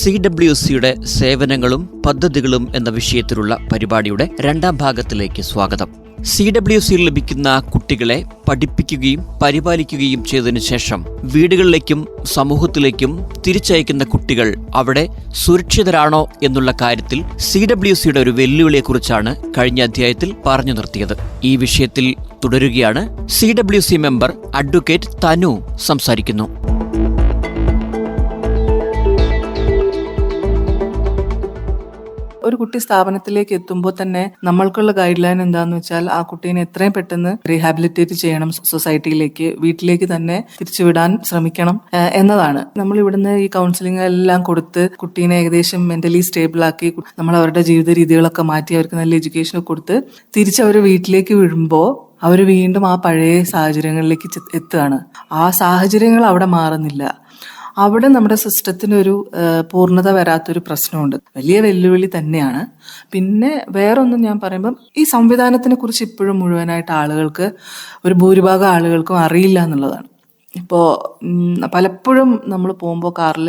C W സിയുടെ സേവനങ്ങളും പദ്ധതികളും എന്ന വിഷയത്തിലുള്ള പരിപാടിയുടെ രണ്ടാം ഭാഗത്തിലേക്ക് സ്വാഗതം. സി ഡബ്ല്യു സിയിൽ ലഭിക്കുന്ന കുട്ടികളെ പഠിപ്പിക്കുകയും പരിപാലിക്കുകയും ചെയ്തതിനു ശേഷം വീടുകളിലേക്കും സമൂഹത്തിലേക്കും തിരിച്ചയക്കുന്ന കുട്ടികൾ അവിടെ സുരക്ഷിതരാണോ എന്നുള്ള കാര്യത്തിൽ സി ഡബ്ല്യു സിയുടെ ഒരു വെല്ലുവിളിയെക്കുറിച്ചാണ് കഴിഞ്ഞ അധ്യായത്തിൽ പറഞ്ഞു നിർത്തിയത്. ഈ വിഷയത്തിൽ തുടരുകയാണ്. C W C member advocate Thanu സംസാരിക്കുന്നു. ഒരു കുട്ടി സ്ഥാപനത്തിലേക്ക് എത്തുമ്പോൾ തന്നെ നമ്മൾക്കുള്ള ഗൈഡ് ലൈൻ എന്താന്ന് വെച്ചാൽ ആ കുട്ടീനെ എത്രയും പെട്ടെന്ന് റീഹാബിലിറ്റേറ്റ് ചെയ്യണം സൊസൈറ്റിയിലേക്ക് വീട്ടിലേക്ക് തന്നെ തിരിച്ചുവിടാൻ ശ്രമിക്കണം എന്നതാണ്. നമ്മൾ ഇവിടുന്ന് ഈ കൗൺസിലിംഗ് എല്ലാം കൊടുത്ത് കുട്ടീനെ ഏകദേശം മെന്റലി സ്റ്റേബിൾ ആക്കി നമ്മൾ അവരുടെ ജീവിത രീതികളൊക്കെ മാറ്റി അവർക്ക് നല്ല എഡ്യൂക്കേഷൻ കൊടുത്ത് തിരിച്ച് അവർ വീട്ടിലേക്ക് വിടുമ്പോൾ അവർ വീണ്ടും ആ പഴയ സാഹചര്യങ്ങളിലേക്ക് എത്തുകയാണ്. ആ സാഹചര്യങ്ങൾ അവിടെ മാറുന്നില്ല. അവിടെ നമ്മുടെ സിസ്റ്റത്തിനൊരു പൂർണത വരാത്തൊരു പ്രശ്നമുണ്ട്. വലിയ വെല്ലുവിളി തന്നെയാണ്. പിന്നെ വേറൊന്നും ഞാൻ പറയുമ്പം ഈ സംവിധാനത്തിനെ കുറിച്ച് ഇപ്പോഴും മുഴുവനായിട്ട് ആളുകൾക്ക് ഒരു ഭൂരിഭാഗം ആളുകൾക്കും അറിയില്ല എന്നുള്ളതാണ്. ഇപ്പോൾ പലപ്പോഴും നമ്മൾ പോകുമ്പോൾ കാറിൽ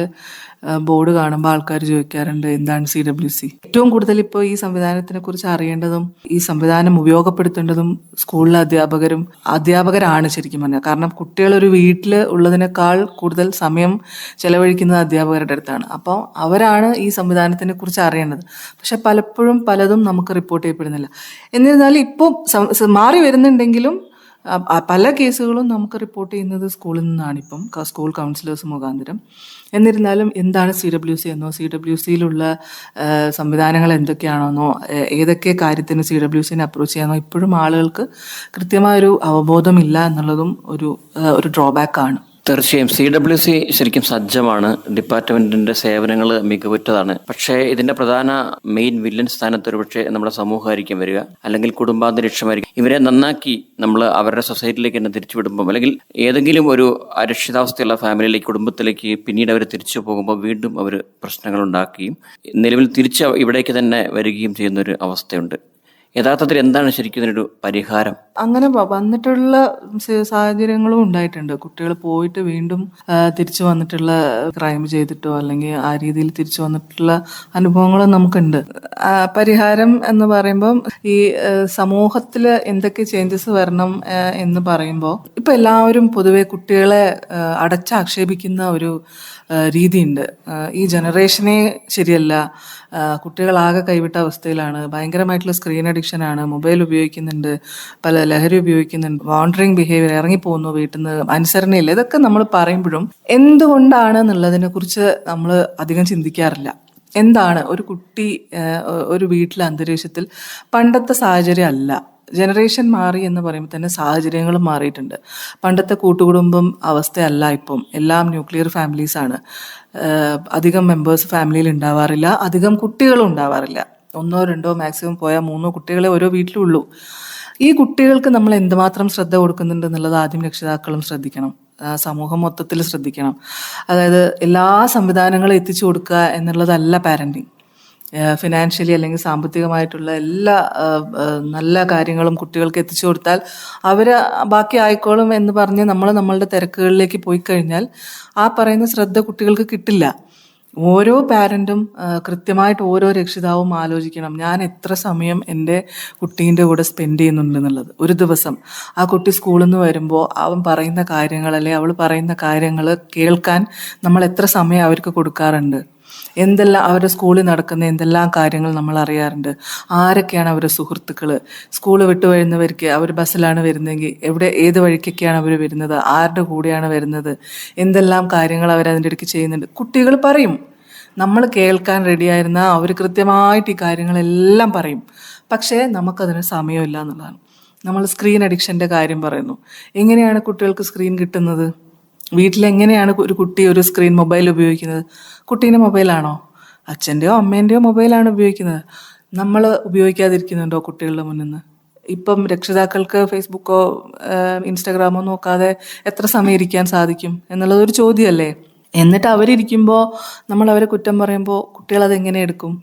ബോർഡ് കാണുമ്പോൾ ആൾക്കാർ ചോദിക്കാറുണ്ട് എന്താണ് സി ഡബ്ല്യു സി ഏറ്റവും കൂടുതൽ ഇപ്പോൾ ഈ സംവിധാനത്തിനെ കുറിച്ച് അറിയേണ്ടതും ഈ സംവിധാനം ഉപയോഗപ്പെടുത്തേണ്ടതും സ്കൂളിലെ അധ്യാപകരും അധ്യാപകരാണ് ശരിക്കും പറഞ്ഞാൽ കാരണം കുട്ടികൾ ഒരു വീട്ടിൽ ഉള്ളതിനേക്കാൾ കൂടുതൽ സമയം ചെലവഴിക്കുന്നത് അധ്യാപകരുടെ അടുത്താണ്. അപ്പോൾ അവരാണ് ഈ സംവിധാനത്തിനെ കുറിച്ച് അറിയേണ്ടത്. പക്ഷെ പലപ്പോഴും പലതും നമുക്ക് റിപ്പോർട്ട് ചെയ്യപ്പെടുന്നില്ല. എന്നിരുന്നാലും ഇപ്പോൾ മാറി വരുന്നുണ്ടെങ്കിലും പല കേസുകളും നമുക്ക് റിപ്പോർട്ട് ചെയ്യുന്നത് സ്കൂളിൽ നിന്നാണ് ഇപ്പം സ്കൂൾ കൗൺസിലേഴ്സ് മുഖാന്തരം. എന്നിരുന്നാലും എന്താണ് സി ഡബ്ല്യു സി എന്നോ സി ഡബ്ല്യു സിയിലുള്ള സംവിധാനങ്ങൾ എന്തൊക്കെയാണെന്നോ ഏതൊക്കെ കാര്യത്തിന് സി ഡബ്ല്യു സിനെ അപ്രോച്ച് ചെയ്യാനോ ഇപ്പോഴും ആളുകൾക്ക് കൃത്യമായൊരു അവബോധമില്ല എന്നുള്ളതും ഒരു ഒരു ഡ്രോബാക്കാണ് തീർച്ചയായും. സി ഡബ്ല്യു സി ശരിക്കും സജ്ജമാണ്. ഡിപ്പാർട്ട്മെന്റിന്റെ സേവനങ്ങൾ മികവുറ്റതാണ്. പക്ഷേ ഇതിന്റെ പ്രധാന മെയിൻ വില്ലൻ സ്ഥാനത്ത് ഒരുപക്ഷെ നമ്മുടെ സമൂഹമായിരിക്കും വരിക. അല്ലെങ്കിൽ കുടുംബാന്തരീക്ഷമായിരിക്കും. ഇവരെ നന്നാക്കി നമ്മൾ അവരുടെ സൊസൈറ്റിയിലേക്ക് തന്നെ തിരിച്ചു വിടുമ്പോൾ അല്ലെങ്കിൽ ഏതെങ്കിലും ഒരു അരക്ഷിതാവസ്ഥയുള്ള ഫാമിലിയിലേക്ക് കുടുംബത്തിലേക്ക് പിന്നീട് അവർ തിരിച്ചു പോകുമ്പോൾ വീണ്ടും അവർ പ്രശ്നങ്ങൾ ഉണ്ടാക്കുകയും നിലവിൽ തിരിച്ച് ഇവിടേക്ക് തന്നെ വരികയും ചെയ്യുന്ന ഒരു അവസ്ഥയുണ്ട്. യഥാർത്ഥത്തിൽ എന്താണ് ശരിക്കും ഇതിനൊരു പരിഹാരം? അങ്ങനെ വന്നിട്ടുള്ള സാഹചര്യങ്ങളും ഉണ്ടായിട്ടുണ്ട്. കുട്ടികൾ പോയിട്ട് വീണ്ടും തിരിച്ചു വന്നിട്ടുള്ള ക്രൈം ചെയ്തിട്ടോ അല്ലെങ്കിൽ ആ രീതിയിൽ തിരിച്ചു വന്നിട്ടുള്ള അനുഭവങ്ങളും നമുക്കുണ്ട്. പരിഹാരം എന്ന് പറയുമ്പം ഈ സമൂഹത്തിൽ എന്തൊക്കെ ചേഞ്ചസ് വരണം എന്ന് പറയുമ്പോൾ ഇപ്പം എല്ലാവരും പൊതുവെ കുട്ടികളെ അടച്ചാക്ഷേപിക്കുന്ന ഒരു രീതിയുണ്ട്. ഈ ജനറേഷനെ ശരിയല്ല. കുട്ടികളാകെ കൈവിട്ട അവസ്ഥയിലാണ്. ഭയങ്കരമായിട്ടുള്ള സ്ക്രീൻ അഡിക്ഷൻ ആണ് മൊബൈൽ ഉപയോഗിക്കുന്നുണ്ട് പല ലഹരി ഉപയോഗിക്കുന്നുണ്ട് വാണ്ടറിങ് ബിഹേവിയർ ഇറങ്ങിപ്പോകുന്നു വീട്ടിൽ നിന്ന് അനുസരണയില്ല. ഇതൊക്കെ നമ്മൾ പറയുമ്പോഴും എന്തുകൊണ്ടാണ് എന്നുള്ളതിനെ കുറിച്ച് നമ്മൾ അധികം ചിന്തിക്കാറില്ല. എന്താണ് ഒരു കുട്ടി ഒരു വീട്ടിലെ അന്തരീക്ഷത്തിൽ പണ്ടത്തെ സാഹചര്യം അല്ല. ജനറേഷൻ മാറി എന്ന് പറയുമ്പോൾ തന്നെ സാഹചര്യങ്ങളും മാറിയിട്ടുണ്ട്. പണ്ടത്തെ കൂട്ടുകുടുംബം അവസ്ഥയല്ല ഇപ്പം. എല്ലാം ന്യൂക്ലിയർ ഫാമിലീസാണ് അധികം മെമ്പേഴ്സ് ഫാമിലിയിൽ ഉണ്ടാവാറില്ല അധികം കുട്ടികളും ഉണ്ടാവാറില്ല. ഒന്നോ രണ്ടോ മാക്സിമം പോയാൽ മൂന്നോ കുട്ടികളെ ഓരോ വീട്ടിലുള്ളൂ. ഈ കുട്ടികൾക്ക് നമ്മൾ എന്തുമാത്രം ശ്രദ്ധ കൊടുക്കുന്നുണ്ട് എന്നുള്ളത് ആദ്യം രക്ഷിതാക്കളും ശ്രദ്ധിക്കണം. സമൂഹം മൊത്തത്തിൽ ശ്രദ്ധിക്കണം. അതായത് എല്ലാ സംവിധാനങ്ങളും എത്തിച്ചു കൊടുക്കുക എന്നുള്ളതല്ല പാരന്റിങ് ഫിനാൻഷ്യലി അല്ലെങ്കിൽ സാമ്പത്തികമായിട്ടുള്ള എല്ലാ നല്ല കാര്യങ്ങളും കുട്ടികൾക്ക് എത്തിച്ചു കൊടുത്താൽ അവർ ബാക്കി ആയിക്കോളും എന്ന് പറഞ്ഞ് നമ്മൾ നമ്മളുടെ തിരക്കുകളിലേക്ക് പോയി കഴിഞ്ഞാൽ ആ പറയുന്ന ശ്രദ്ധ കുട്ടികൾക്ക് കിട്ടില്ല. ഓരോ പാരന്റും കൃത്യമായിട്ട് ഓരോ രക്ഷിതാവും ആലോചിക്കണം. ഞാൻ എത്ര സമയം എന്റെ കുട്ടീന്റെ കൂടെ സ്പെൻഡ് ചെയ്യുന്നുണ്ട് എന്നുള്ളത്. ഒരു ദിവസം. ആ കുട്ടി സ്കൂളിൽ നിന്ന് വരുമ്പോൾ അവൻ പറയുന്ന കാര്യങ്ങൾ അവൾ പറയുന്ന കാര്യങ്ങൾ കേൾക്കാൻ നമ്മൾ എത്ര സമയം അവർക്ക് കൊടുക്കാറുണ്ട്. എന്തെല്ലാം അവരുടെ സ്കൂളിൽ നടക്കുന്ന എന്തെല്ലാം കാര്യങ്ങൾ നമ്മൾ അറിയാറുണ്ട്? ആരൊക്കെയാണ് അവരുടെ സുഹൃത്തുക്കൾ സ്കൂൾ വിട്ടു വരുന്നവർക്ക് അവർ ബസ്സിലാണ് വരുന്നതെങ്കിൽ എവിടെ ഏത് വഴിക്കൊക്കെയാണ് അവർ വരുന്നത്? ആരുടെ കൂടെയാണ് വരുന്നത്? എന്തെല്ലാം കാര്യങ്ങൾ അവർ അതിന്റെ ഇടയ്ക്ക് ചെയ്യുന്നുണ്ട്? കുട്ടികൾ പറയും. നമ്മൾ കേൾക്കാൻ റെഡിയായിരുന്ന അവർ കൃത്യമായിട്ട് ഈ കാര്യങ്ങളെല്ലാം പറയും. പക്ഷേ നമുക്കതിന് സമയമില്ല എന്നുള്ളതാണ്. നമ്മൾ സ്ക്രീൻ അഡിക്ഷന്റെ കാര്യം പറയുന്നു. എങ്ങനെയാണ് കുട്ടികൾക്ക് സ്ക്രീൻ കിട്ടുന്നത്? വീട്ടിൽ എങ്ങനെയാണ് ഒരു കുട്ടി ഒരു സ്ക്രീൻ മൊബൈൽ ഉപയോഗിക്കുന്നത്? കുട്ടീന്റെ മൊബൈലാണോ അച്ഛന്റെയോ അമ്മേന്റെയോ മൊബൈലാണ് ഉപയോഗിക്കുന്നത്. നമ്മൾ ഉപയോഗിക്കാതിരിക്കുന്നുണ്ടോ കുട്ടികളുടെ മുന്നിൽ നിന്ന് ഇപ്പം രക്ഷിതാക്കൾക്ക് ഫേസ്ബുക്കോ ഇൻസ്റ്റാഗ്രാമോ നോക്കാതെ എത്ര സമയം ഇരിക്കാൻ സാധിക്കും എന്നുള്ളതൊരു ചോദ്യമല്ലേ? എന്നിട്ട് അവരിയ്ക്കുമ്പോൾ നമ്മൾ അവരെ കുറ്റം പറയുമ്പോൾ കുട്ടികൾ അതെങ്ങനെ എടുക്കും?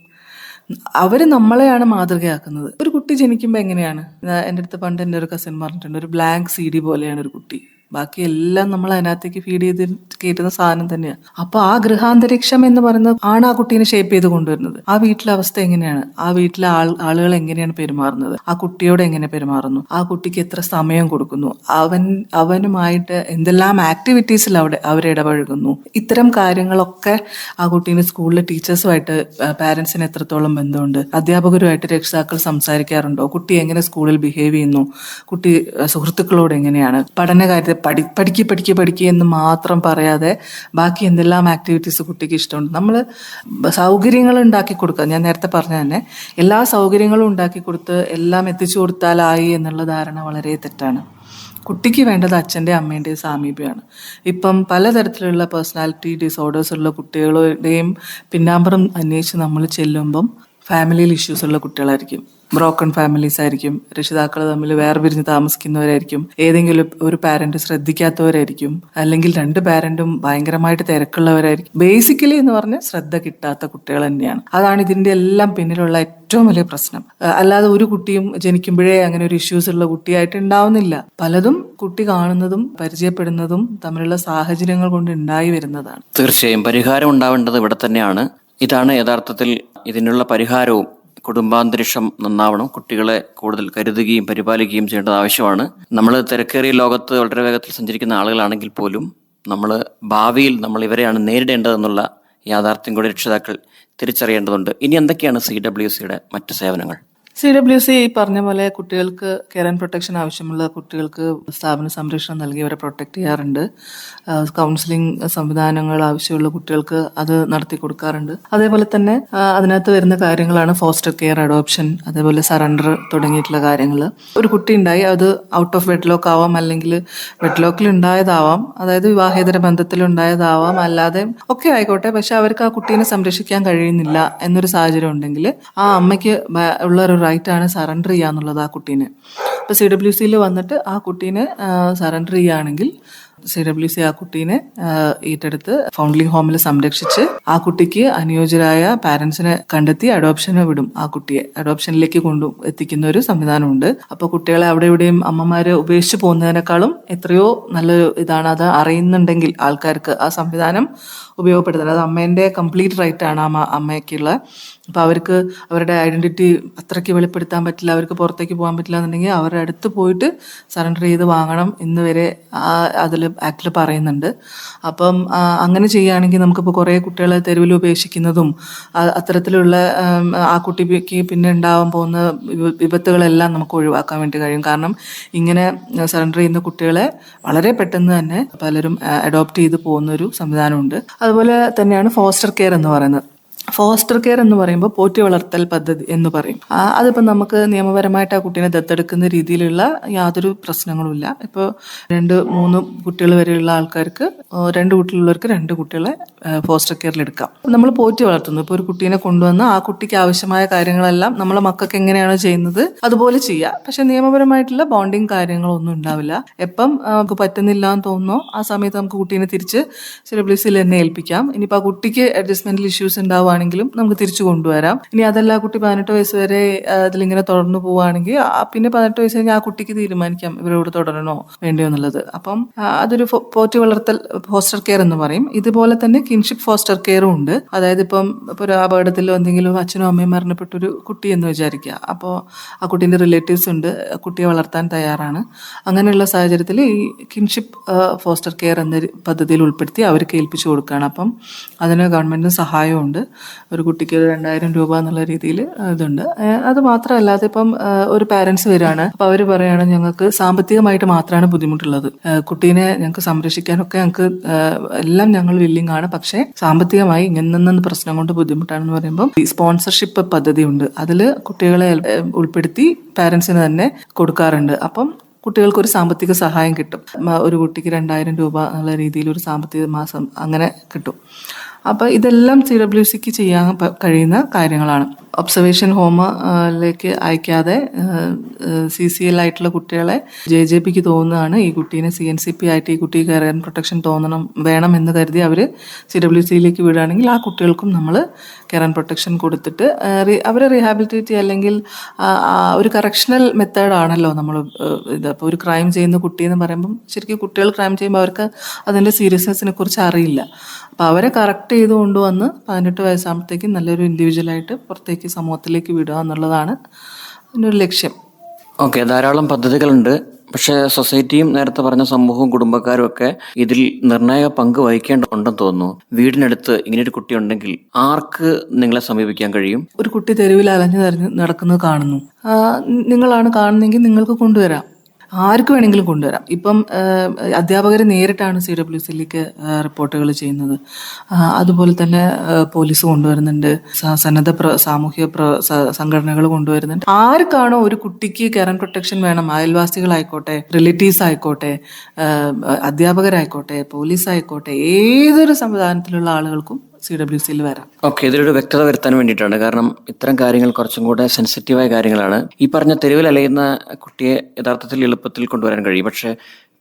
അവർ നമ്മളെയാണ് മാതൃകയാക്കുന്നത്. ഒരു കുട്ടി ജനിക്കുമ്പോൾ എങ്ങനെയാണ്? എന്റെ അടുത്ത് പണ്ട് എന്റെ ഒരു കസിൻ പറഞ്ഞിട്ടുണ്ട് ഒരു ബ്ലാങ്ക് സി ഡി പോലെയാണ് ഒരു കുട്ടി. ബാക്കി എല്ലാം നമ്മൾ അതിനകത്തേക്ക് ഫീഡ് ചെയ്ത് കയറ്റുന്ന സാധനം തന്നെയാണ് അപ്പൊ ആ ഗൃഹാന്തരീക്ഷം എന്ന് പറയുന്നത് ആണ് ആ കുട്ടീനെ ഷേപ്പ് ചെയ്ത് കൊണ്ടുവരുന്നത്. ആ വീട്ടിലെ അവസ്ഥ എങ്ങനെയാണ്? ആ വീട്ടിലെ ആൾ ആളുകൾ എങ്ങനെയാണ് പെരുമാറുന്നത്? ആ കുട്ടിയോട് എങ്ങനെ പെരുമാറുന്നു? ആ കുട്ടിക്ക് എത്ര സമയം കൊടുക്കുന്നു? അവൻ അവനുമായിട്ട് എന്തെല്ലാം ആക്ടിവിറ്റീസിൽ അവിടെ അവർ ഇടപഴകുന്നു? ഇത്തരം കാര്യങ്ങളൊക്കെ ആ കുട്ടീനെ സ്കൂളിലെ ടീച്ചേഴ്സുമായിട്ട് പാരന്റ്സിന് എത്രത്തോളം ബന്ധമുണ്ട്? അധ്യാപകരുമായിട്ട് രക്ഷിതാക്കൾ സംസാരിക്കാറുണ്ടോ? കുട്ടി എങ്ങനെ സ്കൂളിൽ ബിഹേവ് ചെയ്യുന്നു? കുട്ടി സുഹൃത്തുക്കളോട് എങ്ങനെയാണ്? പഠന കാര്യത്തിൽ പഠി പഠിക്കുക പഠിക്കുക പഠിക്കുക എന്ന് മാത്രം പറയാതെ ബാക്കി എന്തെല്ലാം ആക്ടിവിറ്റീസ് കുട്ടിക്ക് ഇഷ്ടമുണ്ട്. നമ്മൾ സൗകര്യങ്ങൾ ഉണ്ടാക്കി കൊടുക്കുക. ഞാൻ നേരത്തെ പറഞ്ഞ തന്നെ എല്ലാ സൗകര്യങ്ങളും ഉണ്ടാക്കി കൊടുത്ത് എല്ലാം എത്തിച്ചു കൊടുത്താലായി എന്നുള്ള ധാരണ വളരെ തെറ്റാണ്. കുട്ടിക്ക് വേണ്ടത് അച്ഛന്റെ അമ്മേന്റെയും സാമീപ്യമാണ്. ഇപ്പം പലതരത്തിലുള്ള പേഴ്സണാലിറ്റി ഡിസോർഡേഴ്സ് ഉള്ള കുട്ടികളുടെയും പിന്നാമ്പുറം അന്വേഷിച്ച് നമ്മൾ ചെല്ലുമ്പം ഫാമിലിയിൽ ഇഷ്യൂസ് ഉള്ള കുട്ടികളായിരിക്കും. ബ്രോക്കൺ ഫാമിലീസ് ആയിരിക്കും. രക്ഷിതാക്കൾ തമ്മിൽ വേർപിരിഞ്ഞ് താമസിക്കുന്നവരായിരിക്കും. ഏതെങ്കിലും ഒരു പാരന്റ് ശ്രദ്ധിക്കാത്തവരായിരിക്കും. അല്ലെങ്കിൽ രണ്ട് പാരന്റും ഭയങ്കരമായിട്ട് തിരക്കുള്ളവരായിരിക്കും. ബേസിക്കലി എന്ന് പറഞ്ഞാൽ ശ്രദ്ധ കിട്ടാത്ത കുട്ടികൾ തന്നെയാണ്. അതാണ് ഇതിന്റെ എല്ലാം പിന്നിലുള്ള ഏറ്റവും വലിയ പ്രശ്നം. അല്ലാതെ ഒരു കുട്ടിയും ജനിക്കുമ്പോഴേ അങ്ങനെ ഒരു ഇഷ്യൂസ് ഉള്ള കുട്ടിയായിട്ട് ഉണ്ടാവുന്നില്ല. പലതും കുട്ടി കാണുന്നതും പരിചയപ്പെടുന്നതും തമ്മിലുള്ള സാഹചര്യങ്ങൾ കൊണ്ട് ഉണ്ടായി വരുന്നതാണ്. തീർച്ചയായും പരിഹാരം ഉണ്ടാവേണ്ടത് ഇവിടെ തന്നെയാണ്. ഇതാണ് യഥാർത്ഥത്തിൽ ഇതിനുള്ള പരിഹാരവും കുടുംബാന്തരീക്ഷം നന്നാവണം കുട്ടികളെ കൂടുതൽ കരുതുകയും പരിപാലിക്കുകയും ചെയ്യേണ്ടത് ആവശ്യമാണ്. നമ്മൾ തിരക്കേറിയ ലോകത്ത് വളരെ വേഗത്തിൽ സഞ്ചരിക്കുന്ന ആളുകളാണെങ്കിൽ പോലും നമ്മൾ ഭാവിയിൽ നമ്മൾ ഇവരെയാണ് നേരിടേണ്ടതെന്നുള്ള യാഥാർത്ഥ്യം കൂടി രക്ഷിതാക്കൾ തിരിച്ചറിയേണ്ടതുണ്ട്. ഇനി എന്തൊക്കെയാണ് സി ഡബ്ല്യു സിയുടെ മറ്റ് സേവനങ്ങൾ? സി ഡബ്ല്യു സി പറഞ്ഞ പോലെ കുട്ടികൾക്ക് കെയർ ആൻഡ് പ്രൊട്ടക്ഷൻ ആവശ്യമുള്ള കുട്ടികൾക്ക് സ്ഥാപന സംരക്ഷണം നൽകി അവരെ പ്രൊട്ടക്ട് ചെയ്യാറുണ്ട്. കൗൺസിലിംഗ് സംവിധാനങ്ങൾ ആവശ്യമുള്ള കുട്ടികൾക്ക് അത് നടത്തി കൊടുക്കാറുണ്ട്. അതേപോലെ തന്നെ അതിനകത്ത് വരുന്ന കാര്യങ്ങളാണ് ഫോസ്റ്റർ കെയർ അഡോപ്ഷൻ അതേപോലെ സറണ്ടർ തുടങ്ങിയിട്ടുള്ള കാര്യങ്ങൾ ഒരു കുട്ടി ഉണ്ടായി അത് ഔട്ട് ഓഫ് വെഡ്ലോക്ക് ആവാം അല്ലെങ്കിൽ വെഡ്ലോക്കിൽ ഉണ്ടായതാവാം അതായത് വിവാഹേതര ബന്ധത്തിൽ ഉണ്ടായതാവാം അല്ലാതെ ഒക്കെ ആയിക്കോട്ടെ പക്ഷെ അവർക്ക് ആ കുട്ടീനെ സംരക്ഷിക്കാൻ കഴിയുന്നില്ല എന്നൊരു സാഹചര്യം ഉണ്ടെങ്കിൽ ആ അമ്മയ്ക്ക് ഉള്ള ഒരു റൈറ്റ് ആണ് സറണ്ടർ ചെയ്യാന്നുള്ളത് ആ കുട്ടീനെ. അപ്പോൾ സി ഡബ്ല്യു സിയിൽ വന്നിട്ട് ആ കുട്ടീനെ സറണ്ടർ ചെയ്യുകയാണെങ്കിൽ സി ഡബ്ല്യു സി ആ കുട്ടീനെ ഏറ്റെടുത്ത് ഫൗണ്ട്ലിംഗ് ഹോമിൽ സംരക്ഷിച്ച് ആ കുട്ടിക്ക് അനുയോജ്യരായ പാരന്റ്സിനെ കണ്ടെത്തി അഡോപ്ഷന് വിടും ആ കുട്ടിയെ. അഡോപ്ഷനിലേക്ക് കൊണ്ടു എത്തിക്കുന്ന ഒരു സംവിധാനമുണ്ട്. അപ്പോൾ കുട്ടികളെ അവിടെ ഇവിടെയും അമ്മമാരെ ഉപേക്ഷിച്ച് പോകുന്നതിനേക്കാളും എത്രയോ നല്ലൊരു ഇതാണ്. അത് അറിയുന്നുണ്ടെങ്കിൽ ആൾക്കാർക്ക് ആ സംവിധാനം ഉപയോഗപ്പെടുത്തുന്നത് അത് അമ്മേന്റെ കംപ്ലീറ്റ് റൈറ്റ് ആണ് അമ്മ അമ്മയ്ക്കുള്ള അപ്പൊ അവർക്ക് അവരുടെ ഐഡന്റിറ്റി അത്രയ്ക്ക് വെളിപ്പെടുത്താൻ പറ്റില്ല അവർക്ക് പുറത്തേക്ക് പോകാൻ പറ്റില്ല എന്നുണ്ടെങ്കിൽ അവരുടെ അടുത്ത് പോയിട്ട് സറണ്ടർ ചെയ്ത് വാങ്ങണം എന്ന് വരെ അതിൽ ആക്ടിൽ പറയുന്നുണ്ട്. അപ്പം അങ്ങനെ ചെയ്യുകയാണെങ്കിൽ നമുക്കിപ്പോൾ കുറേ കുട്ടികളെ തെരുവിൽ ഉപേക്ഷിക്കുന്നതും അത്തരത്തിലുള്ള ആ കുട്ടിക്ക് പിന്നെ ഉണ്ടാവാൻ പോകുന്ന വിപത്തുകളെല്ലാം നമുക്ക് ഒഴിവാക്കാൻ വേണ്ടി കഴിയും. കാരണം ഇങ്ങനെ സറണ്ടർ ചെയ്യുന്ന കുട്ടികളെ വളരെ പെട്ടെന്ന് തന്നെ പലരും അഡോപ്റ്റ് ചെയ്ത് പോകുന്ന ഒരു സംവിധാനമുണ്ട്. അതുപോലെ തന്നെയാണ് ഫോസ്റ്റർ കെയർ എന്ന് പറയുന്നത്. ഫോസ്റ്റർ കെയർ എന്ന് പറയുമ്പോൾ പോറ്റി വളർത്തൽ പദ്ധതി എന്ന് പറയും. അതിപ്പോൾ നമുക്ക് നിയമപരമായിട്ട് ആ കുട്ടീനെ ദത്തെടുക്കുന്ന രീതിയിലുള്ള യാതൊരു പ്രശ്നങ്ങളുമില്ല ഇപ്പോൾ രണ്ട് മൂന്ന് കുട്ടികൾ വരെയുള്ള ആൾക്കാർക്ക് രണ്ട് കുട്ടികളുള്ളവർക്ക് രണ്ട് കുട്ടികളെ ഫോസ്റ്റർ കെയറിൽ എടുക്കാം. നമ്മൾ പോറ്റി വളർത്തുന്നു. ഇപ്പോൾ ഒരു കുട്ടീനെ കൊണ്ടുവന്ന് ആ കുട്ടിക്ക് ആവശ്യമായ കാര്യങ്ങളെല്ലാം നമ്മളെ മക്കൾക്ക് എങ്ങനെയാണോ ചെയ്യുന്നത് അതുപോലെ ചെയ്യാം. പക്ഷെ നിയമപരമായിട്ടുള്ള ബോണ്ടിങ് കാര്യങ്ങളൊന്നും ഉണ്ടാവില്ല. എപ്പം നമുക്ക് പറ്റുന്നില്ല എന്ന് തോന്നുന്നോ ആ സമയത്ത് നമുക്ക് കുട്ടീനെ തിരിച്ച് സിലബിളിസിൽ തന്നെ ഏൽപ്പിക്കാം. ഇനിയിപ്പോൾ ആ കുട്ടിക്ക് അഡ്ജസ്റ്റ്മെന്റൽ ഇഷ്യൂസ് ഉണ്ടാവുകയാണെങ്കിലും നമുക്ക് തിരിച്ചു കൊണ്ടുവരാം. ഇനി അതല്ല കുട്ടി പതിനെട്ട് വയസ്സ് വരെ അതിലിങ്ങനെ തുടർന്നു പോവുകയാണെങ്കിൽ ആ, പിന്നെ പതിനെട്ട് വയസ്സ് കഴിഞ്ഞാൽ ആ കുട്ടിക്ക് തീരുമാനിക്കാം ഇവരോട് തുടരണോ വേണ്ടിയോ എന്നുള്ളത്. അപ്പം അതൊരു പോറ്റി വളർത്തൽ ഫോസ്റ്റർ കെയർ എന്ന് പറയും. ഇതുപോലെ തന്നെ കിൻഷിപ്പ് ഫോസ്റ്റർ കെയറും ഉണ്ട്. അതായത് ഇപ്പം ഒരു അപകടത്തിലോ എന്തെങ്കിലും അച്ഛനും അമ്മയും മരണപ്പെട്ടൊരു കുട്ടി എന്ന് വിചാരിക്കുക. അപ്പോൾ ആ കുട്ടീന്റെ റിലേറ്റീവ്സ് ഉണ്ട് കുട്ടിയെ വളർത്താൻ തയ്യാറാണ്. അങ്ങനെയുള്ള സാഹചര്യത്തിൽ ഈ കിൻഷിപ്പ് ഫോസ്റ്റർ കെയർ എന്ന പദ്ധതിയിൽ ഉൾപ്പെടുത്തി അവർക്ക് ഏൽപ്പിച്ചു കൊടുക്കുകയാണ്. അപ്പം അതിന് ഗവൺമെന്റിന് സഹായമുണ്ട് ഒരു കുട്ടിക്ക് ഒരു രണ്ടായിരം രൂപ എന്നുള്ള രീതിയിൽ ഇതുണ്ട്. അത് മാത്രമല്ലാതെ ഇപ്പം ഒരു പാരൻസ് വരികയാണ്. അപ്പോൾ അവർ പറയുകയാണ് ഞങ്ങൾക്ക് സാമ്പത്തികമായിട്ട് മാത്രമാണ് ബുദ്ധിമുട്ടുള്ളത്. കുട്ടീനെ ഞങ്ങൾക്ക് സംരക്ഷിക്കാനൊക്കെ ഞങ്ങൾക്ക് എല്ലാം ഞങ്ങൾ വില്ലിങ് ആണ്. പക്ഷേ സാമ്പത്തികമായി ഇങ്ങനെ പ്രശ്നം കൊണ്ട് ബുദ്ധിമുട്ടാണെന്ന് പറയുമ്പോൾ ഈ സ്പോൺസർഷിപ്പ് പദ്ധതി ഉണ്ട്. അതിൽ കുട്ടികളെ ഉൾപ്പെടുത്തി പാരൻസിന് തന്നെ കൊടുക്കാറുണ്ട്. അപ്പം കുട്ടികൾക്ക് ഒരു സാമ്പത്തിക സഹായം കിട്ടും. ഒരു കുട്ടിക്ക് രണ്ടായിരം രൂപ എന്നുള്ള രീതിയിൽ ഒരു സാമ്പത്തിക മാസം അങ്ങനെ കിട്ടും. അപ്പോൾ ഇതെല്ലാം സി ഡബ്ല്യു സിക്ക് ചെയ്യാൻ കഴിയുന്ന കാര്യങ്ങളാണ്. ഒബ്സർവേഷൻ ഹോമിലേക്ക് അയക്കാതെ സി സി എൽ ആയിട്ടുള്ള കുട്ടികളെ ജെ ജെ പിക്ക് തോന്നുകയാണ് ഈ കുട്ടീനെ സി എൻ സി പി ആയിട്ട് ഈ കുട്ടി കയറാൻ പ്രൊട്ടക്ഷൻ തോന്നണം വേണം എന്ന് കരുതി അവർ സി ഡബ്ല്യു സിയിലേക്ക് വിടുകയാണെങ്കിൽ ആ കുട്ടികൾക്കും നമ്മൾ കെയർ ആൻഡ് പ്രൊട്ടക്ഷൻ കൊടുത്തിട്ട് അവരെ റീഹാബിലിറ്റേറ്റ് അല്ലെങ്കിൽ ഒരു കറക്ഷണൽ മെത്തേഡാണല്ലോ നമ്മൾ ഇത്. അപ്പോൾ ഒരു ക്രൈം ചെയ്യുന്ന കുട്ടി എന്ന് പറയുമ്പം ശരിക്കും കുട്ടികൾ ക്രൈം ചെയ്യുമ്പോൾ അവർക്ക് അതിന്റെ സീരിയസ്നെസ്സിനെ കുറിച്ച് അറിയില്ല. അപ്പോൾ അവരെ കറക്റ്റ് ചെയ്ത് കൊണ്ടുവന്ന് പതിനെട്ട് വയസ്സാകുമ്പോഴത്തേക്കും നല്ലൊരു ഇൻഡിവിജ്വലായിട്ട് പുറത്തേക്ക് സമൂഹത്തിലേക്ക് വിടുക എന്നുള്ളതാണ് അതിന്റെ ഒരു ലക്ഷ്യം. ഓക്കെ ധാരാളം പദ്ധതികളുണ്ട്. പക്ഷേ സൊസൈറ്റിയും നേരത്തെ പറഞ്ഞ സമൂഹവും കുടുംബക്കാരും ഒക്കെ ഇതിൽ നിർണായക പങ്ക് വഹിക്കേണ്ടതുണ്ടെന്ന് തോന്നുന്നു. വീടിനടുത്ത് ഇങ്ങനെ ഒരു കുട്ടി ഉണ്ടെങ്കിൽ ആർക്ക് നിങ്ങളെ സമീപിക്കാൻ കഴിയും? ഒരു കുട്ടി തെരുവിൽ അലഞ്ഞു നടക്കുന്നത് കാണുന്നു. നിങ്ങളാണ് കാണുന്നെങ്കിൽ നിങ്ങൾക്ക് കൊണ്ടുവരാം. ആർക്ക് വേണമെങ്കിലും കൊണ്ടുവരാം. ഇപ്പം അധ്യാപകർ നേരിട്ടാണ് സി ഡബ്ല്യു സിയിലേക്ക് റിപ്പോർട്ടുകൾ ചെയ്യുന്നത്. അതുപോലെ തന്നെ പോലീസ് കൊണ്ടുവരുന്നുണ്ട്. സന്നദ്ധ പ്ര സാമൂഹ്യ പ്ര സംഘടനകൾ കൊണ്ടുവരുന്നുണ്ട്. ആർക്കാണോ ഒരു കുട്ടിക്ക് കെയർ പ്രൊട്ടക്ഷൻ വേണം? അയൽവാസികളായിക്കോട്ടെ റിലേറ്റീവ്സ് ആയിക്കോട്ടെ അധ്യാപകരായിക്കോട്ടെ പോലീസ് ആയിക്കോട്ടെ ഏതൊരു സംവിധാനത്തിലുള്ള ആളുകൾക്കും സി ഡബ്ല്യു സിയിൽ വരാം. ഓക്കെ ഇതിലൊരു വ്യക്തത വരുത്താൻ വേണ്ടിയിട്ടാണ്. കാരണം ഇത്തരം കാര്യങ്ങൾ കുറച്ചും കൂടെ സെൻസിറ്റീവായ കാര്യങ്ങളാണ്. ഈ പറഞ്ഞ തെരുവിൽ അലയുന്ന കുട്ടിയെ യഥാർത്ഥത്തിൽ എളുപ്പത്തിൽ കൊണ്ടുവരാൻ കഴിയും. പക്ഷേ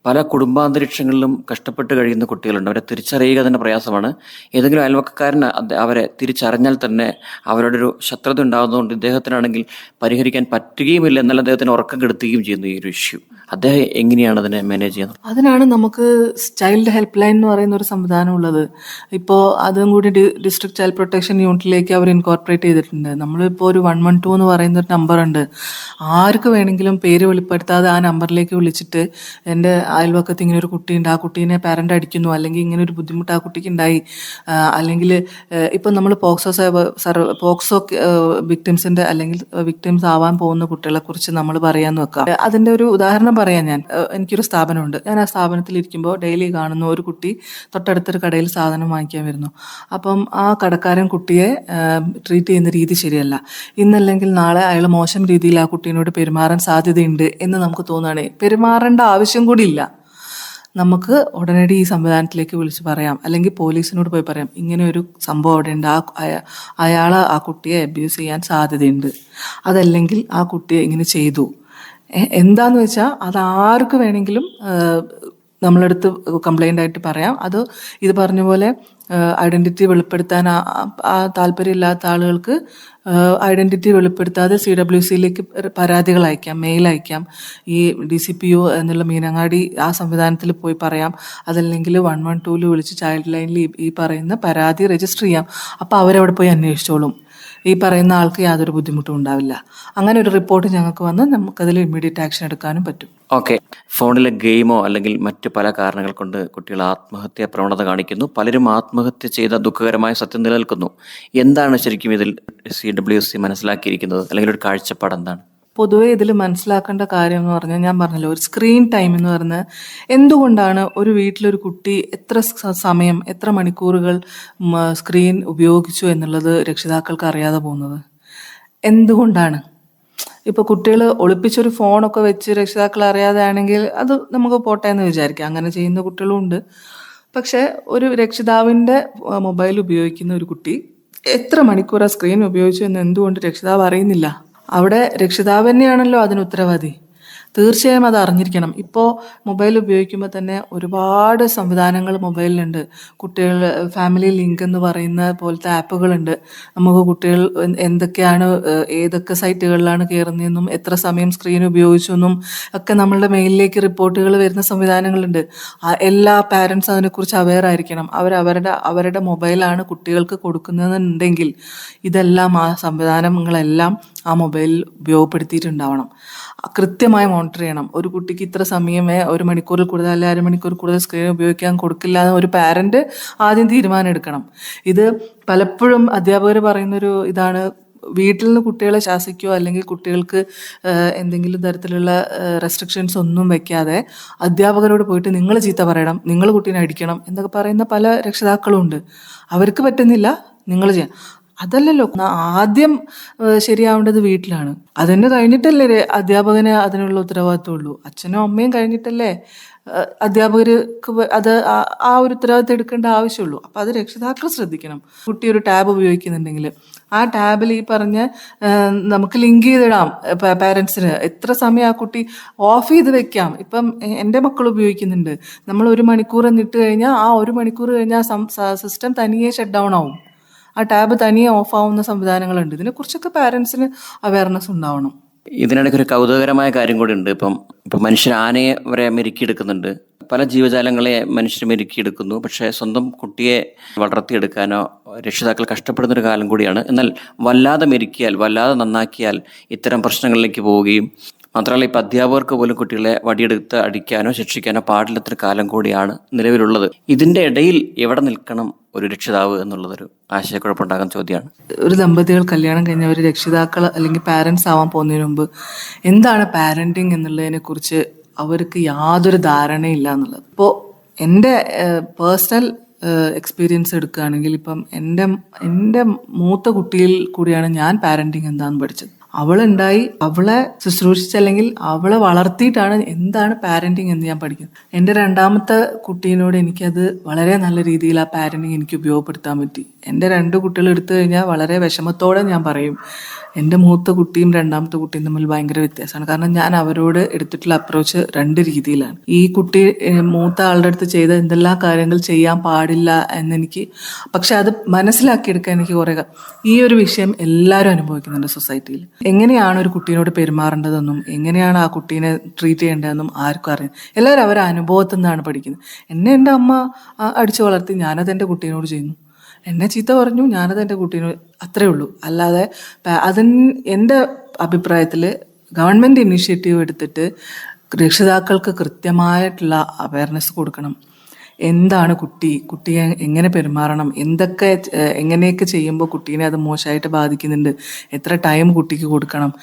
പല കുടുംബാന്തരീക്ഷങ്ങളിലും കഷ്ടപ്പെട്ട് കഴിയുന്ന കുട്ടികളുണ്ട്. അവരെ തിരിച്ചറിയുക തന്നെ പ്രയാസമാണ്. ഏതെങ്കിലും അയൽവക്കക്കാരൻ അവരെ തിരിച്ചറിഞ്ഞാൽ തന്നെ അവരോടൊരു ശത്രുത ഉണ്ടാകുന്നതുകൊണ്ട് ഇദ്ദേഹത്തിനാണെങ്കിൽ പരിഹരിക്കാൻ പറ്റുകയുമില്ല. എന്നാൽ അദ്ദേഹത്തിന് ഉറക്കം കെടുത്തുകയും ചെയ്യുന്നു ഈ ഒരു ഇഷ്യൂ അദ്ദേഹം എങ്ങനെയാണ് അതിനെ മാനേജ് ചെയ്യുന്നത്? അതിനാണ് നമുക്ക് ചൈൽഡ് ഹെൽപ്പ് ലൈൻ എന്ന് പറയുന്ന ഒരു സംവിധാനം ഉള്ളത്. ഇപ്പോൾ അതും കൂടി ഡിസ്ട്രിക്ട് ചൈൽഡ് പ്രൊട്ടക്ഷൻ യൂണിറ്റിലേക്ക് അവർ ഇൻകോർപ്പറേറ്റ് ചെയ്തിട്ടുണ്ട്. നമ്മളിപ്പോൾ ഒരു വൺ വൺ ടു എന്ന് പറയുന്ന ഒരു നമ്പർ ഉണ്ട്. ആർക്ക് വേണമെങ്കിലും പേര് വെളിപ്പെടുത്താതെ ആ നമ്പറിലേക്ക് വിളിച്ചിട്ട് എന്റെ അയൽവക്കത്ത് ഇങ്ങനെ ഒരു കുട്ടിയുണ്ട്. ആ കുട്ടീനെ പാരന്റ് അടിക്കുന്നു. അല്ലെങ്കിൽ ഇങ്ങനെ ഒരു ബുദ്ധിമുട്ട് ആ കുട്ടിക്ക് ഉണ്ടായി അല്ലെങ്കിൽ ഇപ്പം നമ്മൾ പോക്സോ സർവ സർ പോക്സോ വിക്ടിംസിന്റെ അല്ലെങ്കിൽ വിക്ടിംസ് ആവാൻ പോകുന്ന കുട്ടികളെ കുറിച്ച് നമ്മൾ പറയാൻ വെക്കാം അതിന്റെ ഒരു ഉദാഹരണം പറയാം ഞാൻ. എനിക്കൊരു സ്ഥാപനമുണ്ട്. ഞാൻ ആ സ്ഥാപനത്തിൽ ഇരിക്കുമ്പോൾ ഡെയിലി കാണുന്ന ഒരു കുട്ടി തൊട്ടടുത്തൊരു കടയിൽ സാധനം വാങ്ങിക്കാൻ വരുന്നു. അപ്പം ആ കടക്കാരൻ കുട്ടിയെ ട്രീറ്റ് ചെയ്യുന്ന രീതി ശരിയല്ല. ഇന്നല്ലെങ്കിൽ നാളെ അയാൾ മോശം രീതിയിൽ ആ കുട്ടീനോട് പെരുമാറാൻ സാധ്യതയുണ്ട് എന്ന് നമുക്ക് തോന്നുകയാണ് പെരുമാറേണ്ട ആവശ്യം കൂടി ഇല്ല. നമുക്ക് ഉടനടി ഈ സംവിധാനത്തിലേക്ക് വിളിച്ച് പറയാം. അല്ലെങ്കിൽ പോലീസിനോട് പോയി പറയാം. ഇങ്ങനെ ഒരു സംഭവം അവിടെ ഉണ്ട്. ആ അയാൾ ആ കുട്ടിയെ അബ്യൂസ് ചെയ്യാൻ സാധ്യതയുണ്ട്. അതല്ലെങ്കിൽ ആ കുട്ടിയെ ഇങ്ങനെ ചെയ്തു. എന്താന്ന് വെച്ചാൽ അത് ആർക്ക് വേണമെങ്കിലും നമ്മളെടുത്ത് കംപ്ലൈന്റ് ആയിട്ട് പറയാം. അത് ഇത് പറഞ്ഞ പോലെ ഐഡന്റിറ്റി വെളിപ്പെടുത്താൻ താല്പര്യമില്ലാത്ത ആളുകൾക്ക് ഐഡന്റിറ്റി വെളിപ്പെടുത്താതെ സി ഡബ്ല്യു സിയിലേക്ക് പരാതികൾ അയക്കാം മെയിൽ അയക്കാം. ഈ ഡി സി പി ഒ എന്നുള്ള മീനങ്ങാടി ആ സംവിധാനത്തിൽ പോയി പറയാം. അതല്ലെങ്കിൽ വൺ വൺ ടൂവിൽ വിളിച്ച് ചൈൽഡ് ലൈനിൽ ഈ പറയുന്ന പരാതി രജിസ്റ്റർ ചെയ്യാം. അപ്പോൾ അവരവിടെ പോയി അന്വേഷിച്ചോളും. ഈ പറയുന്ന ആൾക്ക് യാതൊരു ബുദ്ധിമുട്ടും ഉണ്ടാവില്ല. അങ്ങനെ ഒരു റിപ്പോർട്ട് ഞങ്ങൾക്ക് വന്ന് നമുക്കതിൽ ഇമ്മീഡിയറ്റ് ആക്ഷൻ എടുക്കാനും പറ്റും. ഓക്കെ ഫോണിലെ ഗെയിമോ അല്ലെങ്കിൽ മറ്റു പല കാരണങ്ങൾ കൊണ്ട് കുട്ടികൾ ആത്മഹത്യ പ്രവണത കാണിക്കുന്നു. പലരും ആത്മഹത്യ ചെയ്ത ദുഃഖകരമായ സത്യം നിലനിൽക്കുന്നു. എന്താണ് ശരിക്കും ഇതിൽ സി ഡബ്ല്യു സി മനസ്സിലാക്കിയിരിക്കുന്നത്? അല്ലെങ്കിൽ ഒരു കാഴ്ചപ്പാട് എന്താണ്? പൊതുവേ ഇതിൽ മനസ്സിലാക്കേണ്ട കാര്യം എന്ന് പറഞ്ഞാൽ ഞാൻ പറഞ്ഞല്ലോ ഒരു സ്ക്രീൻ ടൈം എന്ന് പറഞ്ഞാൽ എന്തുകൊണ്ടാണ് ഒരു വീട്ടിലൊരു കുട്ടി എത്ര സമയം എത്ര മണിക്കൂറുകൾ സ്ക്രീൻ ഉപയോഗിച്ചു എന്നുള്ളത് രക്ഷിതാക്കൾക്ക് അറിയാതെ പോകുന്നത്? എന്തുകൊണ്ടാണ്? ഇപ്പോൾ കുട്ടികൾ ഒളിപ്പിച്ചൊരു ഫോണൊക്കെ വെച്ച് രക്ഷിതാക്കൾ അറിയാതെ ആണെങ്കിൽ അത് നമുക്ക് പോട്ടെ എന്ന് വിചാരിക്കാം. അങ്ങനെ ചെയ്യുന്ന കുട്ടികളും ഉണ്ട്. പക്ഷേ ഒരു രക്ഷിതാവിന്റെ മൊബൈൽ ഉപയോഗിക്കുന്ന ഒരു കുട്ടി എത്ര മണിക്കൂർ ആ സ്ക്രീൻ ഉപയോഗിച്ചു എന്ന് എന്തുകൊണ്ട് രക്ഷിതാവ് അറിയുന്നില്ല? അവിടെ രക്ഷിതാവ് തന്നെയാണല്ലോ അതിന് ഉത്തരവാദി. തീർച്ചയായും അത് അറിഞ്ഞിരിക്കണം. ഇപ്പോൾ മൊബൈൽ ഉപയോഗിക്കുമ്പോൾ തന്നെ ഒരുപാട് സംവിധാനങ്ങൾ മൊബൈലിലുണ്ട് കുട്ടികൾ ഫാമിലി ലിങ്ക് എന്ന് പറയുന്ന പോലത്തെ ആപ്പുകളുണ്ട്. നമുക്ക് കുട്ടികൾ എന്തൊക്കെയാണ് ഏതൊക്കെ സൈറ്റുകളിലാണ് കയറുന്നതെന്നും എത്ര സമയം സ്ക്രീൻ ഉപയോഗിച്ചു എന്നും ഒക്കെ നമ്മളുടെ മെയിലിലേക്ക് റിപ്പോർട്ടുകൾ വരുന്ന സംവിധാനങ്ങളുണ്ട്. എല്ലാ പാരൻസ് അതിനെക്കുറിച്ച് അവെയർ ആയിരിക്കണം. അവർ അവരുടെ മൊബൈലാണ് കുട്ടികൾക്ക് കൊടുക്കുന്നതെന്നുണ്ടെങ്കിൽ ഇതെല്ലാം ആ സംവിധാനങ്ങളെല്ലാം ആ മൊബൈലിൽ ഉപയോഗപ്പെടുത്തിയിട്ടുണ്ടാവണം. കൃത്യമായി മോണിറ്റർ ചെയ്യണം. ഒരു കുട്ടിക്ക് ഇത്ര സമയമേ ഒരു മണിക്കൂറിൽ കൂടുതൽ അല്ലെങ്കിൽ അരമണിക്കൂർ കൂടുതൽ സ്ക്രീൻ ഉപയോഗിക്കാൻ കൊടുക്കില്ല എന്ന് ഒരു പാരന്റ് ആദ്യം തീരുമാനം എടുക്കണം. ഇത് പലപ്പോഴും അധ്യാപകർ പറയുന്നൊരു ഇതാണ്. വീട്ടിൽ നിന്ന് കുട്ടികളെ ശാസിക്കുകയോ അല്ലെങ്കിൽ കുട്ടികൾക്ക് എന്തെങ്കിലും തരത്തിലുള്ള റെസ്ട്രിക്ഷൻസ് ഒന്നും വെക്കാതെ അധ്യാപകരോട് പോയിട്ട് നിങ്ങൾ ചീത്ത പറയണം നിങ്ങൾ കുട്ടീനെ അടിക്കണം എന്നൊക്കെ പറയുന്ന പല രക്ഷിതാക്കളും ഉണ്ട് അവർക്ക് പറ്റുന്നില്ല നിങ്ങൾ ചെയ്യാം. അതല്ലല്ലോ ആദ്യം ശരിയാവേണ്ടത് വീട്ടിലാണ്. അതന്നെ കഴിഞ്ഞിട്ടല്ലേ അധ്യാപകന് അതിനുള്ള ഉത്തരവാദിത്വമുള്ളൂ. അച്ഛനും അമ്മയും കഴിഞ്ഞിട്ടല്ലേ അധ്യാപകർക്ക് അത് ആ- ഒരു ഉത്തരവാദിത്വം എടുക്കേണ്ട ആവശ്യമുള്ളൂ. അപ്പം അത് രക്ഷിതാക്കൾ ശ്രദ്ധിക്കണം. കുട്ടി ഒരു ടാബ് ഉപയോഗിക്കുന്നുണ്ടെങ്കിൽ ആ ടാബിൽ ഈ പറഞ്ഞ നമുക്ക് ലിങ്ക് ചെയ്തിടാം പാരൻസിന്. എത്ര സമയം ആ കുട്ടി ഓഫ് ചെയ്ത് വെക്കാം? ഇപ്പം എന്റെ മക്കൾ ഉപയോഗിക്കുന്നുണ്ട്. നമ്മൾ ഒരു മണിക്കൂർ എന്നിട്ട് കഴിഞ്ഞാൽ ആ ഒരു മണിക്കൂർ കഴിഞ്ഞാൽ സിസ്റ്റം തനിയെ ഷട്ട് ഡൗൺ ആവും. ആ ടാബ് തനിയെ ഓഫ് ആവുന്ന സംവിധാനങ്ങളുണ്ട്. ഇതിനെക്കുറിച്ചൊക്കെ പാരൻസിന് അവയർനെസ് ഉണ്ടാവണം. ഇതിനിടയ്ക്ക് ഒരു കൗതുകകരമായ കാര്യം കൂടി ഉണ്ട്. ഇപ്പം ഇപ്പം മനുഷ്യർ ആനയെ വരെ മെരുക്കിയെടുക്കുന്നുണ്ട്. പല ജീവജാലങ്ങളെ മനുഷ്യർ മെരുക്കിയെടുക്കുന്നു. പക്ഷേ സ്വന്തം കുട്ടിയെ വളർത്തിയെടുക്കാനോ രക്ഷിതാക്കൾ കഷ്ടപ്പെടുന്ന ഒരു കാലം കൂടിയാണ്. എന്നാൽ വല്ലാതെ മെരുക്കിയാൽ വല്ലാതെ നന്നാക്കിയാൽ ഇത്തരം പ്രശ്നങ്ങളിലേക്ക് പോവുകയും മാത്രമല്ല ഇപ്പം അധ്യാപകർക്ക് പോലും കുട്ടികളെ വടിയെടുത്ത് അടിക്കാനോ ശിക്ഷിക്കാനോ പാടില്ലാത്തൊരു കാലം കൂടിയാണ് നിലവിലുള്ളത്. ഇതിന്റെ ഇടയിൽ എവിടെ നിൽക്കണം ഒരു രക്ഷിതാവ് എന്നുള്ളതൊരു ആശയക്കുഴപ്പമുണ്ടാകുന്ന ചോദ്യമാണ്. ഒരു ദമ്പതികൾ കല്യാണം കഴിഞ്ഞ ഒരു രക്ഷിതാക്കൾ അല്ലെങ്കിൽ പാരൻസ് ആവാൻ പോകുന്നതിന് മുമ്പ് എന്താണ് പാരന്റിങ് എന്നുള്ളതിനെ കുറിച്ച് അവർക്ക് യാതൊരു ധാരണയില്ല എന്നുള്ളത്. ഇപ്പോൾ എന്റെ പേഴ്സണൽ എക്സ്പീരിയൻസ് എടുക്കുകയാണെങ്കിൽ ഇപ്പം എന്റെ എന്റെ മൂത്ത കുട്ടിയിൽ കൂടിയാണ് ഞാൻ പാരന്റിങ് എന്താണെന്ന് പഠിച്ചത്. അവളുണ്ടായി അവളെ ശുശ്രൂഷിച്ച് അല്ലെങ്കിൽ അവളെ വളർത്തിയിട്ടാണ് എന്താണ് പാരന്റിങ് എന്ന് ഞാൻ പഠിക്കുന്നത്. എന്റെ രണ്ടാമത്തെ കുട്ടീനോട് എനിക്കത് വളരെ നല്ല രീതിയിൽ ആ പാരന്റിങ് എനിക്ക് ഉപയോഗപ്പെടുത്താൻ പറ്റി. എന്റെ രണ്ട് കുട്ടികൾ എടുത്തു കഴിഞ്ഞാൽ വളരെ വിഷമത്തോടെ ഞാൻ പറയും. എന്റെ മൂത്ത കുട്ടിയും രണ്ടാമത്തെ കുട്ടിയും തമ്മിൽ ഭയങ്കര വ്യത്യാസമാണ്. കാരണം ഞാൻ അവരോട് എടുത്തിട്ടുള്ള അപ്രോച്ച് രണ്ട് രീതിയിലാണ്. ഈ കുട്ടി മൂത്ത ആളുടെ അടുത്ത് ചെയ്ത എന്തെല്ലാം കാര്യങ്ങൾ ചെയ്യാൻ പാടില്ല എന്നെനിക്ക് പക്ഷെ അത് മനസ്സിലാക്കിയെടുക്കാൻ എനിക്ക് കുറേ ഈ ഒരു വിഷയം എല്ലാവരും അനുഭവിക്കുന്നുണ്ട് സൊസൈറ്റിയിൽ എങ്ങനെയാണ് ഒരു കുട്ടീനോട് പെരുമാറേണ്ടതെന്നും എങ്ങനെയാണ് ആ കുട്ടീനെ ട്രീറ്റ് ചെയ്യേണ്ടതെന്നും ആർക്കും അറിയാം. എല്ലാവരും അവരുടെ അനുഭവത്തിൽ നിന്നാണ് പഠിക്കുന്നത്. എന്നെ എന്റെ അമ്മ അടിച്ചു വളർത്തി ഞാനത് എന്റെ കുട്ടീനോട് ചെയ്യുന്നു. എന്നെ ചീത്ത പറഞ്ഞു ഞാനത് എന്റെ കുട്ടീനെ അത്രേ ഉള്ളൂ. അല്ലാതെ അതിന് എന്റെ അഭിപ്രായത്തിൽ ഗവൺമെന്റ് ഇനീഷ്യേറ്റീവ് എടുത്തിട്ട് രക്ഷിതാക്കൾക്ക് കൃത്യമായിട്ടുള്ള അവയർനെസ് കൊടുക്കണം. എന്താണ് കുട്ടി? കുട്ടിയെ എങ്ങനെ പെരുമാറണം? എന്തൊക്കെ എങ്ങനെയൊക്കെ ചെയ്യുമ്പോൾ കുട്ടീനെ അത് മോശമായിട്ട് ബാധിക്കുന്നുണ്ട്? എത്ര ടൈം കുട്ടിക്ക് കൊടുക്കണം?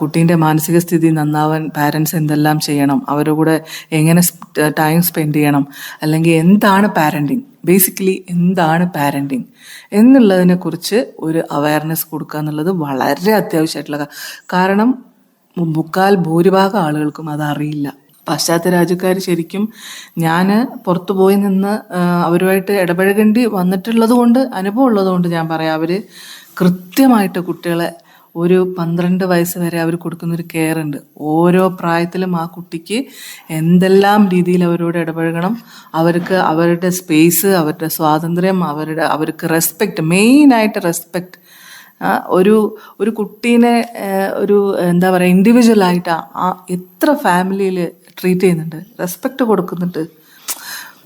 കുട്ടീന്റെ മാനസിക സ്ഥിതി നന്നാവാൻ പാരൻസ് എന്തെല്ലാം ചെയ്യണം? അവരുടെ കൂടെ എങ്ങനെ ടൈം സ്പെൻഡ് ചെയ്യണം? അല്ലെങ്കിൽ എന്താണ് പാരന്റിങ് ബേസിക്കലി എന്താണ് പാരന്റിങ് എന്നുള്ളതിനെക്കുറിച്ച് ഒരു അവയർനെസ് കൊടുക്കുക എന്നുള്ളത് വളരെ അത്യാവശ്യമായിട്ടുള്ള കാരണം മുക്കാൽ ഭൂരിഭാഗം ആളുകൾക്കും അതറിയില്ല പാശ്ചാത്യ രാജ്യക്കാർ ശരിക്കും ഞാൻ പുറത്തു പോയി നിന്ന് അവരുമായിട്ട് ഇടപഴകേണ്ടി വന്നിട്ടുള്ളത് കൊണ്ട് അനുഭവം ഉള്ളത് കൊണ്ട് ഞാൻ പറയാം. അവർ കൃത്യമായിട്ട് കുട്ടികളെ ഒരു പന്ത്രണ്ട് വയസ്സ് വരെ അവർ കൊടുക്കുന്നൊരു കെയർ ഉണ്ട്. ഓരോ പ്രായത്തിലും ആ കുട്ടിക്ക് എന്തെല്ലാം രീതിയിൽ അവരോട് ഇടപഴകണം അവർക്ക് അവരുടെ സ്പേസ് അവരുടെ സ്വാതന്ത്ര്യം അവരുടെ അവർക്ക് റെസ്പെക്റ്റ് മെയിനായിട്ട് റെസ്പെക്റ്റ് ഒരു ഒരു കുട്ടീനെ ഒരു എന്താ പറയുക ഇൻഡിവിജ്വലായിട്ട് ആ എത്ര ഫാമിലിയിൽ ട്രീറ്റ് ചെയ്യുന്നുണ്ട്. റെസ്പെക്റ്റ് കൊടുക്കുന്നുണ്ട്.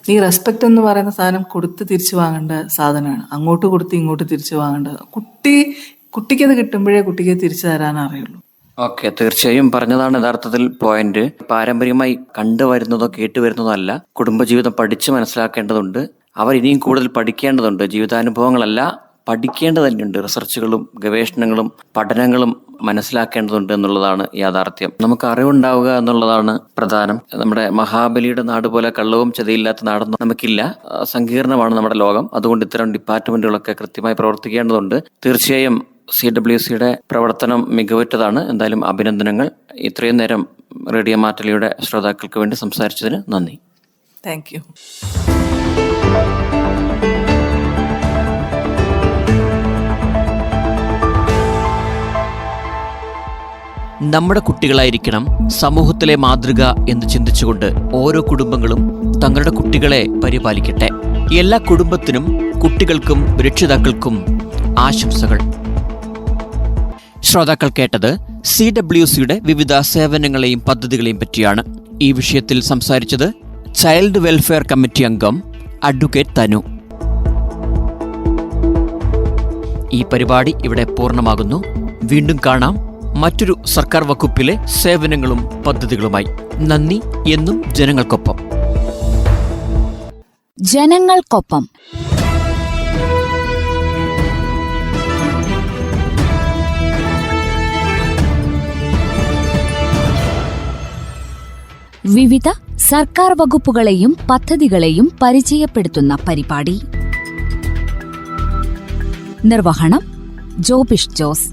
ഈ റെസ്പെക്റ്റ് എന്ന് പറയുന്ന സാധനം കൊടുത്ത് തിരിച്ചു വാങ്ങേണ്ട സാധനമാണ്. അങ്ങോട്ട് കൊടുത്ത് ഇങ്ങോട്ട് തിരിച്ചു വാങ്ങേണ്ട. കുട്ടി കുട്ടിക്കത് കിട്ടുമ്പോഴേ കുട്ടിക്ക് തിരിച്ചു തരാൻ അറിയുള്ളൂ. ഓക്കെ തീർച്ചയായും പറഞ്ഞതാണ് യഥാർത്ഥത്തിൽ പോയിന്റ് പാരമ്പര്യമായി കണ്ടുവരുന്നതോ കേട്ടുവരുന്നതോ അല്ല കുടുംബജീവിതം പഠിച്ച് മനസ്സിലാക്കേണ്ടതുണ്ട്. അവർ ഇനിയും കൂടുതൽ പഠിക്കേണ്ടതുണ്ട്. ജീവിതാനുഭവങ്ങളല്ല. പഠിക്കേണ്ടത് തന്നെയുണ്ട് റിസർച്ചുകളും ഗവേഷണങ്ങളും പഠനങ്ങളും മനസ്സിലാക്കേണ്ടതുണ്ട് എന്നുള്ളതാണ് യാഥാർത്ഥ്യം. നമുക്ക് അറിവുണ്ടാവുക എന്നുള്ളതാണ് പ്രധാനം. നമ്മുടെ മഹാബലിയുടെ നാട് പോലെ കള്ളവും ചതിയില്ലാത്ത നാടൊന്നും നമുക്കില്ല. സങ്കീർണമാണ് നമ്മുടെ ലോകം. അതുകൊണ്ട് ഇത്തരം ഡിപ്പാർട്ട്മെന്റുകളൊക്കെ കൃത്യമായി പ്രവർത്തിക്കേണ്ടതുണ്ട്. തീർച്ചയായും സി ഡബ്ല്യു സിയുടെ പ്രവർത്തനം മികവുറ്റതാണ്. എന്തായാലും അഭിനന്ദനങ്ങൾ. ഇത്രയും നേരം റേഡിയോ മാറ്റലിയുടെ ശ്രോതാക്കൾക്ക് വേണ്ടി സംസാരിച്ചതിന് നന്ദി. താങ്ക് യു നമ്മുടെ കുട്ടികളായിരിക്കണം സമൂഹത്തിലെ മാതൃക എന്ന് ചിന്തിച്ചുകൊണ്ട് ഓരോ കുടുംബങ്ങളും തങ്ങളുടെ കുട്ടികളെ പരിപാലിക്കട്ടെ. എല്ലാ കുടുംബത്തിനും കുട്ടികൾക്കും രക്ഷിതാക്കൾക്കും ആശംസകൾ. ശ്രോതാക്കൾ കേട്ടത് സി ഡബ്ല്യു സിയുടെ വിവിധ സേവനങ്ങളെയും പദ്ധതികളെയും പറ്റിയാണ്. ഈ വിഷയത്തിൽ സംസാരിച്ചത് ചൈൽഡ് വെൽഫെയർ കമ്മിറ്റി അംഗം അഡ്വക്കേറ്റ് തനു. ഈ പരിപാടി ഇവിടെ പൂർണമാകുന്നു. വീണ്ടും കാണാം. മറ്റൊരു സർക്കാർ വകുപ്പിലെ സേവനങ്ങളും പദ്ധതികളുമായി. നന്ദി എന്നും ജനങ്ങൾക്കൊപ്പം. ജനങ്ങൾക്കൊപ്പം. വിവിധ സർക്കാർ വകുപ്പുകളെയും പദ്ധതികളെയും പരിചയപ്പെടുത്തുന്ന പരിപാടി. നിർവഹണം ജോബിഷ് ജോസ്.